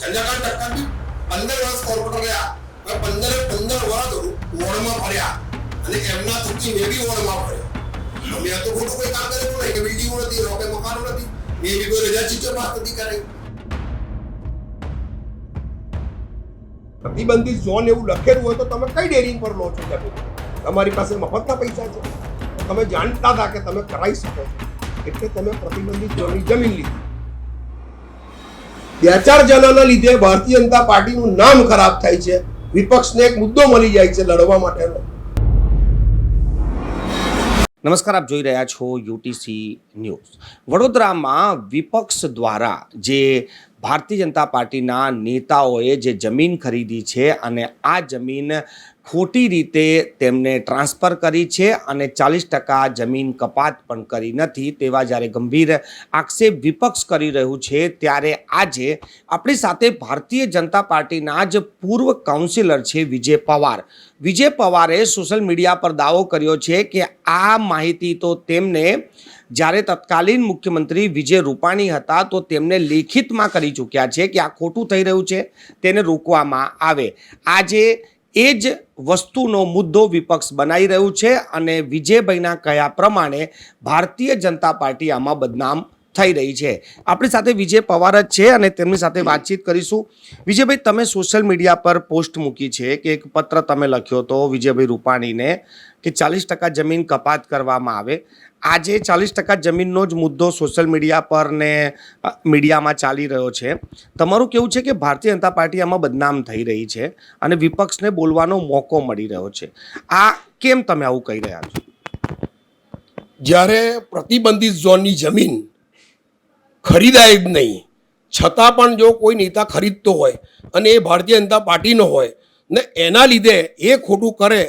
ચંદ્રકાંત કાળ બી પંદર વર્ષ કોર્પોરેટર રહ્યા હવે પંદરે પંદર વર્ષ વોર્ડમાં ફર્યા. અને એમના થકી મેં બી વોર્ડમાં ફર્યો. મેં તો ખોટું કોઈ કામ કરેલું નહીં કે બિલ્ડિંગો નથી રોકે મકાનો નથી મેં બી કોઈ રજા ચીચો પાસ નથી કરાઈ. પ્રતિબંધિત ઝોન એવું લખેલું હોય તો તમે કઈ ડેરિંગ પર લો છો તમારી પાસે મફતના પૈસા છે. તમે જાણતા હતા કે તમે કરાવી શકો છો. એટલે તમે પ્રતિબંધિત ઝોનની જમીન લીધી. બે ચાર જણાના લીધે ભારતીય જનતા પાર્ટીનું નામ ખરાબ થાય છે. વિપક્ષને એક મુદ્દો મળી જાય છે લડવા માટેનો. નમસ્કાર, આપ જોઈ રહ્યા છો યુટીસી ન્યૂઝ. વડોદરામાં વિપક્ષ દ્વારા જે ભારતીય જનતા પાર્ટીના નેતાઓએ જે જમીન ખરીદી છે અને આ જમીન ખોટી રીતે તેમને ટ્રાન્સફર કરી છે અને ચાલીસ ટકા જમીન કપાત પણ કરી નથી તેવા જ્યારે ગંભીર આક્ષેપ વિપક્ષ કરી રહ્યું છે, ત્યારે આજે આપણી સાથે ભારતીય જનતા પાર્ટીના જ પૂર્વ કાઉન્સિલર છે વિજય પવાર. વિજય પવારે સોશિયલ મીડિયા પર દાવો કર્યો છે કે આ માહિતી તો તેમને જ્યારે તત્કાલીન મુખ્યમંત્રી વિજય રૂપાણી હતા તો તેમને લેખિતમાં કરી ચૂક્યા છે કે આ ખોટું થઈ રહ્યું છે, તેને રોકવામાં આવે. આજે એ જ વસ્તુનો મુદ્દો વિપક્ષ બનાવી રહ્યું છે અને વિજયભાઈના કહ્યા પ્રમાણે ભારતીય જનતા પાર્ટી આમાં બદનામ થઈ રહી છે. આપણી સાથે વિજય પવાર જ છે અને તેમની સાથે વાતચીત કરીશું. વિજયભાઈ, તમે સોશિયલ મીડિયા પર પોસ્ટ મૂકી છે કે એક પત્ર તમે લખ્યો હતો વિજયભાઈ રૂપાણીને કે ચાલીસ ટકા જમીન કપાત કરવામાં આવે. આજે ચાલીસ ટકા જમીનનો જ મુદ્દો સોશિયલ મીડિયા પર ને મીડિયામાં ચાલી રહ્યો છે. તમારું કેવું છે કે ભારતીય જનતા પાર્ટી આમાં બદનામ થઈ રહી છે અને વિપક્ષને બોલવાનો મોકો મળી રહ્યો છે? આ કેમ તમે આવું કહી રહ્યા છો? જ્યારે પ્રતિબંધિત ઝોનની જમીન ખરીદાય જ નહીં. છતાં પણ જો કોઈ નેતા ખરીદતો હોય અને એ ભારતીય જનતા પાર્ટીનો હોય, ને એના લીધે એ ખોટું કરે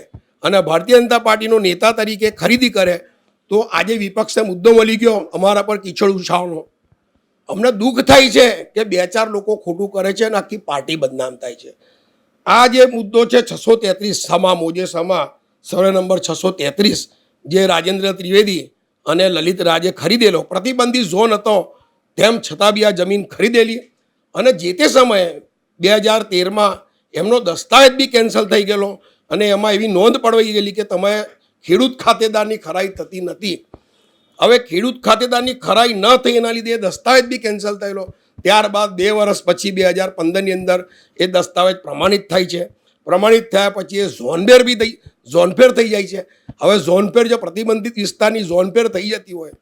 અને ભારતીય જનતા પાર્ટીનો નેતા તરીકે ખરીદી કરે, તો આજે વિપક્ષે મુદ્દો મળી ગયો અમારા પર કીચડ ઉછાળનો. અમને દુઃખ થાય છે કે બે ચાર લોકો ખોટું કરે છે અને આખી પાર્ટી બદનામ થાય છે. આ જે મુદ્દો છે છસો તેત્રીસ સમા, મોજે સમા સર્વે નંબર છસો તેત્રીસ, જે રાજેન્દ્ર ત્રિવેદી અને લલિત રાજે ખરીદેલો, પ્રતિબંધિત ઝોન હતો તેમ છતાં બી આ જમીન ખરીદેલી. અને જે તે સમયે બે હજાર તેરમાં એમનો દસ્તાવેજ બી કેન્સલ થઈ ગયેલો. અને એમાં એવી નોંધ પડવાઈ ગયેલી કે તમે ખેડૂત ખાતેદારની ખરાઈ થતી નથી. હવે ખેડૂત ખાતેદારની ખરાઈ ન થઈ એના લીધે એ દસ્તાવેજ બી કેન્સલ થયેલો. ત્યારબાદ બે વર્ષ પછી બે હજાર પંદરની અંદર એ દસ્તાવેજ પ્રમાણિત થાય છે. પ્રમાણિત થયા પછી એ ઝોનફેર બી થઈ ઝોનફેર થઈ જાય છે. હવે ઝોનફેર જો પ્રતિબંધિત વિસ્તારની ઝોનફેર થઈ જતી હોય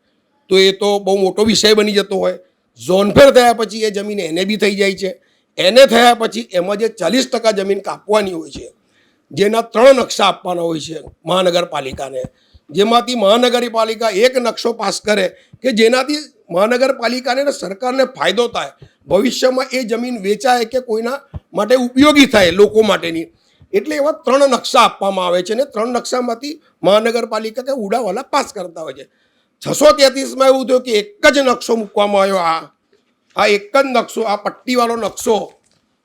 તો એ તો બહુ મોટો વિષય બની જતો હોય. ઝોનફેર થયા પછી એ જમીન એને બી થઈ જાય છે. એને થયા પછી એમાં જે ચાલીસ ટકા જમીન કાપવાની હોય છે, જેના ત્રણ નકશા આપવાના હોય છે મહાનગરપાલિકાને. જેમાંથી મહાનગરપાલિકા એક નકશો પાસ કરે કે જેનાથી મહાનગરપાલિકાને સરકારને ફાયદો થાય. ભવિષ્યમાં એ જમીન વેચાય કે કોઈના માટે ઉપયોગી થાય લોકો માટેની. એટલે એવા ત્રણ નકશા આપવામાં આવે છે અને ત્રણ નકશામાંથી મહાનગરપાલિકા કે ઉડાવાલા પાસ કરતા હોય છે. છસો તેત્રીસમાં એવું થયું કે એક જ નકશો મૂકવામાં આવ્યો. આ આ એક જ નકશો, આ પટ્ટીવાળો નકશો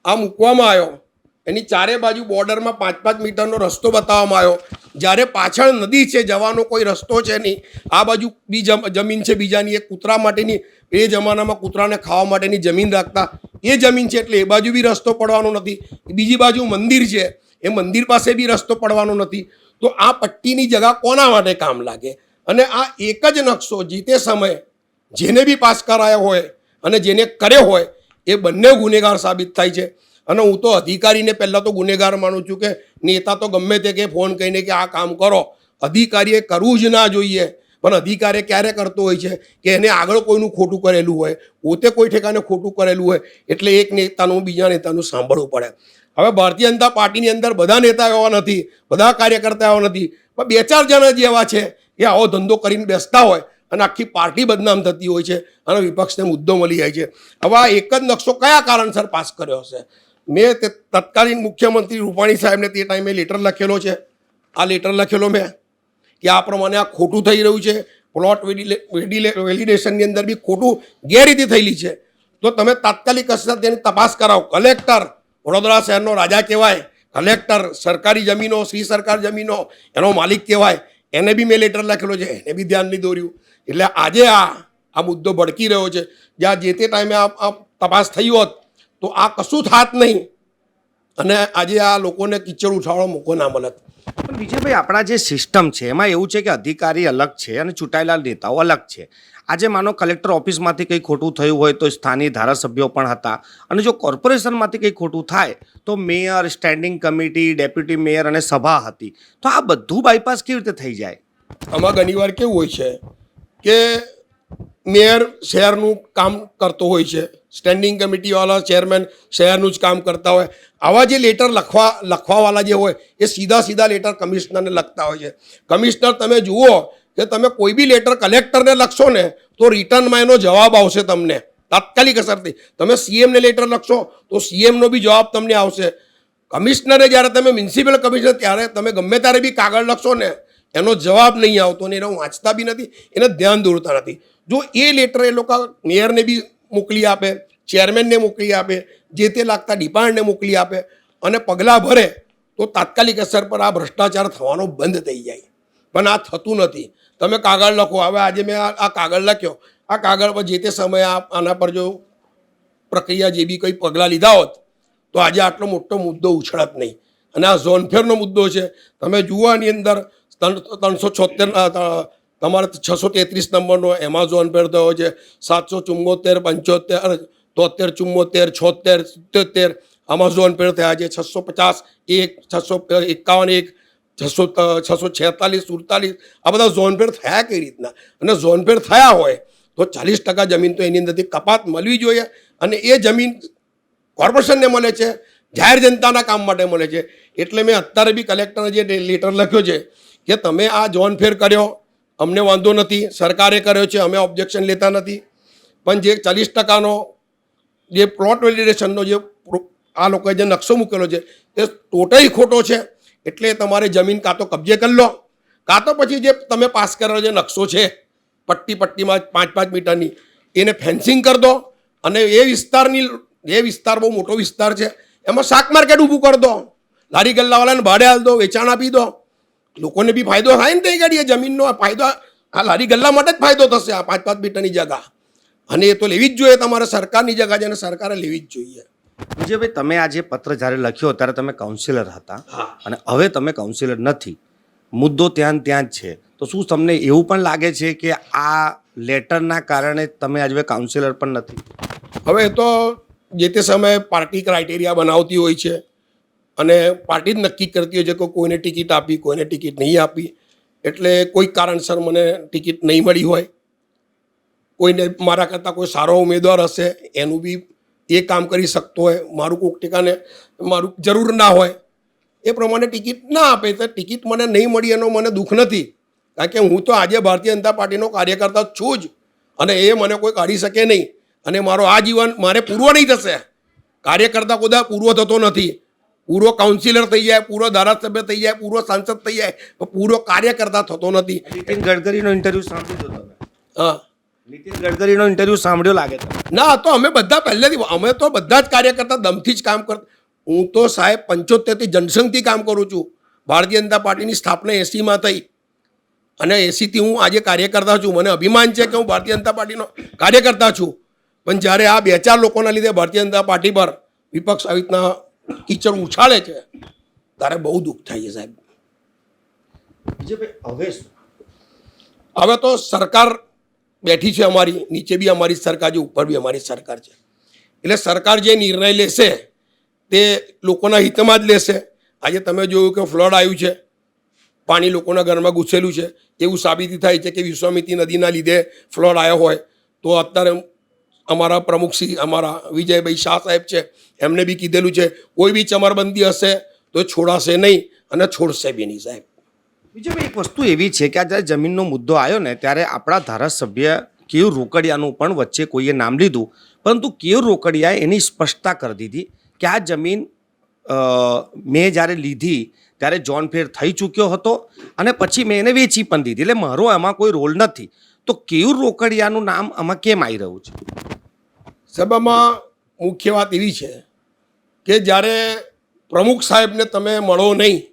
આ મૂકવામાં આવ્યો. એની ચારે બાજુ બોર્ડરમાં પાંચ પાંચ મીટરનો રસ્તો બતાવવામાં આવ્યો. જ્યારે પાછળ નદી છે, જવાનો કોઈ રસ્તો છે નહીં, આ બાજુ બી જમ- જમીન છે, બીજાની એ કૂતરા માટેની, એ જમાનામાં કૂતરાને ખાવા માટેની જમીન રાખતા, એ જમીન છે એટલે એ બાજુ બી રસ્તો પડવાનો નથી. બીજી બાજુ મંદિર છે, એ મંદિર પાસે બી રસ્તો પડવાનો નથી. તો આ પટ્ટીની જગા કોના માટે કામ લાગે? અને આ એક જ નકશો જે તે સમયે જેને બી પાસ કરાયો હોય અને જેને કર્યો હોય એ બંને ગુનેગાર સાબિત થાય છે. અને હું તો અધિકારીને પહેલાં તો ગુનેગાર માનું છું કે નેતા તો ગમે તે કે ફોન કહીને કે આ કામ કરો. અધિકારીએ કરવું જ ના જોઈએ. પણ અધિકારી ક્યારે કરતો હોય છે કે એને આગળ કોઈનું ખોટું કરેલું હોય, પોતે કોઈ ઠેકાને ખોટું કરેલું હોય, એટલે એક નેતાનું બીજા નેતાનું સાંભળવું પડે. હવે ભારતીય જનતા પાર્ટીની અંદર બધા નેતા એવા નથી, બધા કાર્યકર્તા એવા નથી. પણ બે ચાર જણા જ એવા છે. એ આવો ધંધો કરીને બેસતા હોય અને આખી પાર્ટી બદનામ થતી હોય છે અને વિપક્ષને મુદ્દો મળી જાય છે. હવે આ એક જ નકશો કયા કારણસર પાસ કર્યો હશે? મેં તે તત્કાલીન મુખ્યમંત્રી રૂપાણી સાહેબને તે ટાઈમે લેટર લખેલો છે. આ લેટર લખેલો મેં કે આ પ્રમાણે આ ખોટું થઈ રહ્યું છે. પ્લોટ વેલિડેશનની અંદર બી ખોટું ગેરરીતિ થયેલી છે. તો તમે તાત્કાલિક અસર તેની તપાસ કરાવો. કલેક્ટર, વડોદરા શહેરનો રાજા કહેવાય. કલેક્ટર, સરકારી જમીનો, શ્રી સરકાર જમીનો, એનો માલિક કહેવાય. એને બી મેં લેટર લખેલો છે, એને બી ધ્યાન નહીં દોર્યું. એટલે આજે આ આ મુદ્દો ભડકી રહ્યો છે. જ્યાં જે તે ટાઈમે આ તપાસ થઈ હોત, તો આ કશું થાત નહીં. અને આજે આ લોકોને કિચડ ઉઠાવવાનો મોકો ના મળત. વિજયભાઈ, આપણા જે સિસ્ટમ છે, એમાં એવું છે કે અધિકારી અલગ છે અને ચૂંટાયેલા નેતાઓ અલગ છે. આજે માનો કલેક્ટર ઓફિસમાંથી કંઈ ખોટું થયું હોય તો સ્થાનિક ધારાસભ્યો પણ હતા. અને જો કોર્પોરેશનમાંથી કંઈ ખોટું થાય, તો mayor, standing committee, deputy mayor અને સભા હતી. તો આ બધું બાયપાસ કેવી રીતે થઈ જાય? આમાં ઘણીવાર કેવું હોય છે કે મેયર શહેરનું કામ કરતો હોય છે, સ્ટેન્ડિંગ કમિટીવાળા, ચેરમેન શહેરનું જ કામ કરતા હોય. આવા જે લેટર લખવા, લખવાવાળા જે હોય, એ સીધા સીધા લેટર કમિશનરને લખતા હોય છે. કમિશનર, તમે જુઓ કે તમે કોઈ બી લેટર કલેક્ટરને લખશો ને, તો રિટર્નમાં એનો જવાબ આવશે તમને. તાત્કાલિક અસરથી તમે સીએમને લેટર લખશો, તો સીએમનો બી જવાબ તમને આવશે. કમિશનરે જ્યારે તમે મ્યુનિસિપલ કમિશનર ત્યારે તમે ગમે ત્યારે બી કાગળ લખશો ને, એનો જવાબ નહીં આવતો ને, એને વાંચતા બી નથી, એને ધ્યાન દોરતા નથી. જો એ લેટર એ લોકો મેયરને બી મોકલી આપે ચેરમેનને મોકલી આપે, જે તે લાગતા ડિપાર્ટને મોકલી આપે, અને પગલાં ભરે, તો તાત્કાલિક અસર પર આ ભ્રષ્ટાચાર થવાનો બંધ થઈ જાય. પણ આ થતું નથી. તમે કાગળ લખો. હવે આજે મેં આ કાગળ લખ્યો. આ કાગળ પર જે તે સમયે આના પર જો પ્રક્રિયા જે બી કંઈ પગલાં લીધા હોત, તો આજે આટલો મોટો મુદ્દો ઉછળત નહીં. અને આ ઝોનફેરનો મુદ્દો છે. તમે જુઓ આની અંદર ત્રણ- ત્રણસો છોતેર તમારે છસો તેત્રીસ નંબરનો એમાં ઝોનફેર થયો છે. સાતસો ચુમ્મોતેર, પંચોતેર, તોતેર, ચુમ્મોતેર, છોતેર, સિત્તોતેર આમાં ઝોનફેર થયા છે. છસો પચાસ એક, છસો એકાવન એક છસો છસો છેતાલીસ, સુડતાલીસ, આ બધા ઝોનફેર થયા કઈ રીતના? અને ઝોનફેર થયા હોય તો ચાલીસ ટકા જમીન તો એની અંદરથી કપાત મળવી જોઈએ અને એ જમીન કોર્પોરેશનને મળે છે, જાહેર જનતાના કામ માટે મળે છે. એટલે મેં અત્યારે બી કલેક્ટરને જે લેટર લખ્યો છે કે તમે આ ઝોન ફેર કર્યો, અમને વાંધો નથી, સરકારે કર્યો છે, અમે ઓબ્જેક્શન લેતા નથી. પણ જે ચાલીસ ટકાનો જે પ્લોટ વેલિડેશનનો જે આ લોકોએ જે નકશો મૂકેલો છે એ ટોટલી ખોટો છે. એટલે તમારે જમીન કાં તો કબજે કરી લો, કાં તો પછી જે તમે પાસ કરેલો જે નકશો છે, પટ્ટી પટ્ટીમાં પાંચ પાંચ મીટરની, એને ફેન્સિંગ કરી દો અને એ વિસ્તારની, એ વિસ્તાર બહુ મોટો વિસ્તાર છે, એમાં શાક માર્કેટ ઊભું કરી દો, લારી ગલ્લાવાળાને ભાડે હાલ દો, વેચાણ આપી દો. લોકોને બી ફાયદો થાય ને તે ગાડીએ, જમીનનો ફાયદો, આ લારી ગલ્લા માટે જ ફાયદો થશે આ પાંચ પાંચ મીટરની જગા. અને એ તો લેવી જ જોઈએ તમારે સરકારની જગા છે અને સરકારે લેવી જ જોઈએ. વિજયભાઈ તમે આ જે પત્ર જ્યારે લખ્યો ત્યારે તમે કાઉન્સિલર હતા અને હવે તમે કાઉન્સિલર નથી. મુદ્દો ત્યાં ત્યાં જ છે. તો શું તમને એવું પણ લાગે છે કે આ લેટરના કારણે તમે આજે કાઉન્સિલર પણ નથી? હવે તો જે તે સમયે પાર્ટી ક્રાઇટેરિયા બનાવતી હોય છે અને પાર્ટી જ નક્કી કરતી હોય છે કે કોઈને ટિકિટ આપી કોઈને ટિકિટ નહીં આપી. એટલે કોઈ કારણસર મને ટિકિટ નહીં મળી હોય. કોઈને મારા કરતાં કોઈ સારો ઉમેદવાર હશે એનું બી એ કામ કરી શકતો હોય મારું કોઈક ટીકાને મારું જરૂર ના હોય એ પ્રમાણે ટિકિટ ના આપે. તો ટિકિટ મને નહીં મળી એનો મને દુઃખ નથી. કારણ કે હું તો આજે ભારતીય જનતા પાર્ટીનો કાર્યકર્તા છું જ. અને એ મને કોઈ કાઢી શકે નહીં. અને મારો આ જીવન મારે પૂર્વ નહીં થશે. કાર્યકર્તા કદાચ પૂરો થતો નથી. પૂરો કાઉન્સિલર થઈ જાય પૂરો ધારાસભ્ય થઈ જાય પૂરો સાંસદ થઈ જાય પૂરો કાર્યકર્તા થતો નથી. નીતિન ગડકરીનો ઇન્ટરવ્યૂ સાંભળ્યો તમે? હા. નીતિન ગડકરીનો ઇન્ટરવ્યૂ સાંભળ્યો લાગે છે. ના તો અમે બધા પહેલેથી અમે તો બધા જ કાર્યકર્તા દમથી જ કામ કર હું તો સાહેબ પંચોતેરથી જનસંઘથી કામ કરું છું. ભારતીય જનતા પાર્ટીની સ્થાપના એસીમાં થઈ. અને એસીથી હું આજે કાર્યકર્તા છું. મને અભિમાન છે કે હું ભારતીય જનતા પાર્ટીનો કાર્યકર્તા છું. પણ જ્યારે આ બે ચાર લોકોના લીધે ભારતીય જનતા પાર્ટી પર વિપક્ષ આવી રીતના કીચડ ઉછાળે છે ત્યારે બહુ દુઃખ થાય છે સાહેબ. હવે હવે તો સરકાર બેઠી છે અમારી, નીચે બી અમારી સરકાર છે, ઉપર બી અમારી સરકાર છે. એટલે સરકાર જે નિર્ણય લેશે, તે લોકોના હિતમાં જ લેશે. આજે તમે જોયું કે ફ્લડ આવ્યું છે, પાણી લોકોના ઘરમાં ઘૂસેલું છે, એવું સાબિતી થાય છે કે વિશ્વામિત્રી નદીના લીધે ફ્લડ આવ્યો હોય, તો અત્યારે અમારા પ્રમુખશ્રી અમારા વિજયભાઈ શાહ સાહેબ છે, એમને બી કીધેલું છે, કોઈ બી ચમરબંધી હશે તો છોડાશે નહીં અને છોડશે બી નહીં સાહેબ. વિજયભાઈ એક વસ્તુ એવી છે કે આ જ્યારે જમીનનો મુદ્દો આવ્યો ને, ત્યારે આપણા ધારાસભ્ય કેવ રોકડિયાનું પણ વચ્ચે કોઈએ નામ લીધું. પરંતુ કેવ રોકડિયાએ એની સ્પષ્ટતા કરી દીધી કે આ જમીન મેં જ્યારે લીધી, ત્યારે જોન ફેર થઈ ચૂક્યો હતો અને પછી મેં એને વેચી પણ દીધી. એટલે મારો એમાં કોઈ રોલ નથી. તો કેવ રોકડિયાનું નામ આમાં કેમ આવી રહ્યું છે? સભામાં મુખ્ય વાત એવી છે કે જ્યારે પ્રમુખ સાહેબને તમે મળો નહીં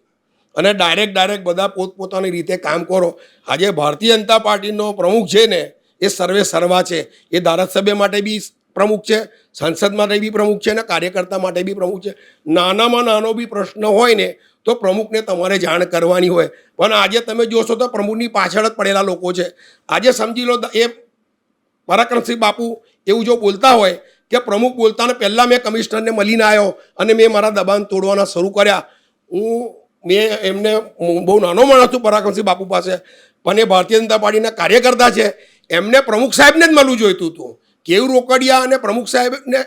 અને ડાયરેક્ટ ડાયરેક્ટ બધા પોતપોતાની રીતે કામ કરો. આજે ભારતીય જનતા પાર્ટીનો પ્રમુખ છે ને, એ સર્વે સર્વા છે. એ ધારાસભ્ય માટે બી પ્રમુખ છે, સંસદ માટે બી પ્રમુખ છે અને કાર્યકર્તા માટે બી પ્રમુખ છે. નાનામાં નાનો બી પ્રશ્ન હોય ને, તો પ્રમુખને તમારે જાણ કરવાની હોય. પણ આજે તમે જોશો તો પ્રમુખની પાછળ જ પડેલા લોકો છે. આજે સમજી લો, એ પરાક્રમસિંહ બાપુ એવું જો બોલતા હોય કે પ્રમુખ બોલતાને પહેલાં મેં કમિશનરને મળીને આવ્યો અને મેં મારા દબાણ તોડવાના શરૂ કર્યા. હું મેં એમને બહુ નાનો માણસ છું, પરાક્રમસિંહ બાપુ પાસે. પણ એ ભારતીય જનતા પાર્ટીના કાર્યકર્તા છે. એમને પ્રમુખ સાહેબને જ મળવું જોઈતું હતું. કેવું રોકડિયા અને પ્રમુખ સાહેબને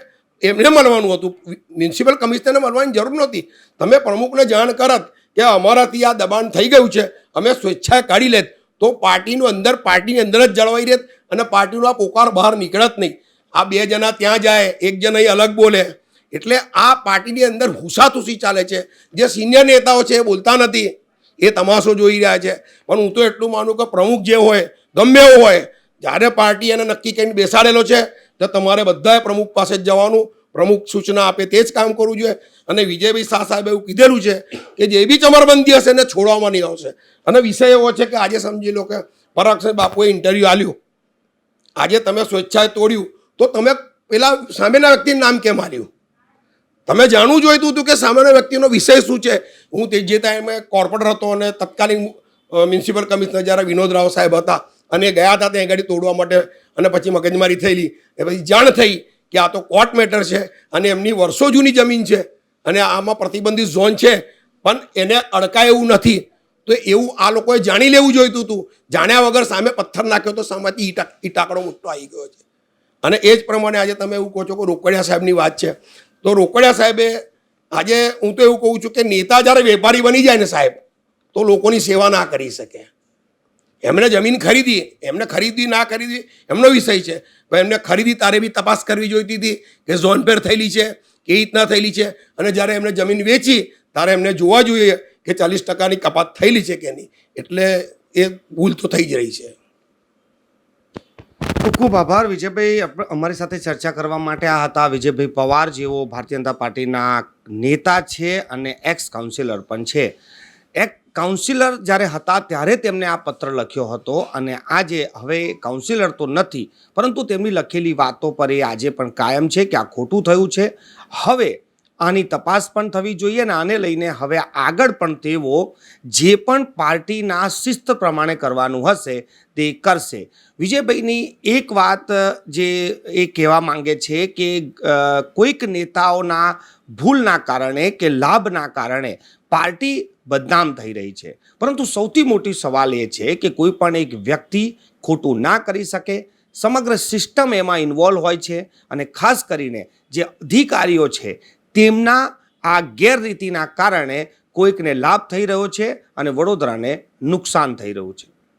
એમને મળવાનું હતું. મ્યુનિસિપલ કમિશનરને મળવાની જરૂર નહોતી. તમે પ્રમુખને જાણ કરત કે અમારાથી આ દબાણ થઈ ગયું છે, અમે સ્વેચ્છાએ કાઢી લેત. તો પાર્ટીનું અંદર, પાર્ટીની અંદર જ જળવાઈ રહેત અને પાર્ટીનો આ પોકાર બહાર નીકળત નહીં. આ બે જણા ત્યાં જાય, એક જણ અલગ બોલે. એટલે આ પાર્ટીની અંદર હુસાતુસી ચાલે છે. જે સિનિયર નેતાઓ છે એ બોલતા નથી. એ તમાશો જોઈ રહ્યા છે. પણ હું તો એટલું માનું કે પ્રમુખ જે હોય, ગમે એવો હોય, જ્યારે પાર્ટી એને નક્કી કરીને બેસાડેલો છે, તો તમારે બધાએ પ્રમુખ પાસે જ જવાનું, પ્રમુખ સૂચના આપે તે જ કામ કરવું જોઈએ. અને વિજયભાઈ શાહ સાહેબે એવું કીધેલું છે કે જે બી ચમરબંધી હશે એને છોડવામાં નહીં આવશે. અને વિષય એવો છે કે આજે સમજી લો કે પરાક્ષર બાપુએ ઇન્ટરવ્યૂ આપ્યું. આજે તમે સ્વેચ્છાએ તોડ્યું. તો તમે પેલા સામેના વ્યક્તિનું નામ કેમ આલ્યું તમે જાણવું જોઈતું હતું કે સામાન્ય વ્યક્તિનો વિષય શું છે? હું તે જે ટાઈમે કોર્પોરેટર હતો અને તત્કાલીન મ્યુનિસિપલ કમિશનર જ્યારે વિનોદ રાવ સાહેબ હતા અને ગયા હતા ત્યાં ગાડી તોડવા માટે અને પછી મગજમારી થયેલી. એ પછી જાણ થઈ કે આ તો કોર્ટ મેટર છે અને એમની વર્ષો જૂની જમીન છે અને આમાં પ્રતિબંધિત ઝોન છે. પણ એને અડકાય એવું નથી. તો એવું આ લોકોએ જાણી લેવું જોઈતું હતું જાણ્યા વગર સામે પથ્થર નાખ્યો તો સામેથી ઈટા ઈટાકડો મોટો આવી ગયો છે. અને એ જ પ્રમાણે આજે તમે એવું કહો છો કે રોકડિયા સાહેબની વાત છે. તો રોકડિયા સાહેબે, આજે હું તો એવું કહું છું કે નેતા જ્યારે વેપારી બની જાય ને સાહેબ, તો લોકોની સેવા ના કરી શકે. એમણે જમીન ખરીદી, એમને ખરીદી ના ખરીદી, એમનો વિષય છે. ભાઈ એમને ખરીદી તારે બી તપાસ કરવી જોઈતી હતી કે ઝોનફેર થયેલી છે, કેવી રીતના થયેલી છે? અને જ્યારે એમને જમીન વેચી, ત્યારે એમને જોવા જોઈએ કે ચાલીસ ટકાની કપાત થયેલી છે કે નહીં. એટલે એ ભૂલ તો થઈ જ રહી છે. ખૂબ ખૂબ આભાર. વિજયભાઈ અમારી સાથે ચર્ચા કરવા માટે આ હતા. વિજયભાઈ પવાર જેઓ ભારતીય જનતા પાર્ટીના નેતા છે અને એક્સ કાઉન્સિલર પણ છે. એક કાઉન્સિલર જ્યારે હતા ત્યારે તેમણે આ પત્ર લખ્યો હતો અને આજે હવે કાઉન્સિલર તો નથી, પરંતુ તેમની લખેલી વાતો પર એ આજે પણ કાયમ છે કે આ ખોટું થયું છે. હવે આની તપાસ પણ થવી જોઈએ અને આને લઈને હવે આગળ પણ તેઓ જે પણ પાર્ટીના શિસ્ત પ્રમાણે કરવાનું હશે તે કરશે. વિજયભાઈની એક વાત જે એ કહેવા માંગે છે કે કોઈક નેતાઓના ભૂલના કારણે કે લાભના કારણે પાર્ટી બદનામ થઈ રહી છે. પરંતુ સૌથી મોટી સવાલ એ છે કે કોઈ પણ એક વ્યક્તિ ખોટું ના કરી શકે. સમગ્ર સિસ્ટમ એમાં ઇન્વોલ્વ હોય છે અને ખાસ કરીને જે અધિકારીઓ છે તેમના આ ગેરરીતિના કારણે કોઈકને લાભ થઈ રહ્યો છે અને વડોદરાને નુકસાન થઈ રહ્યું છે.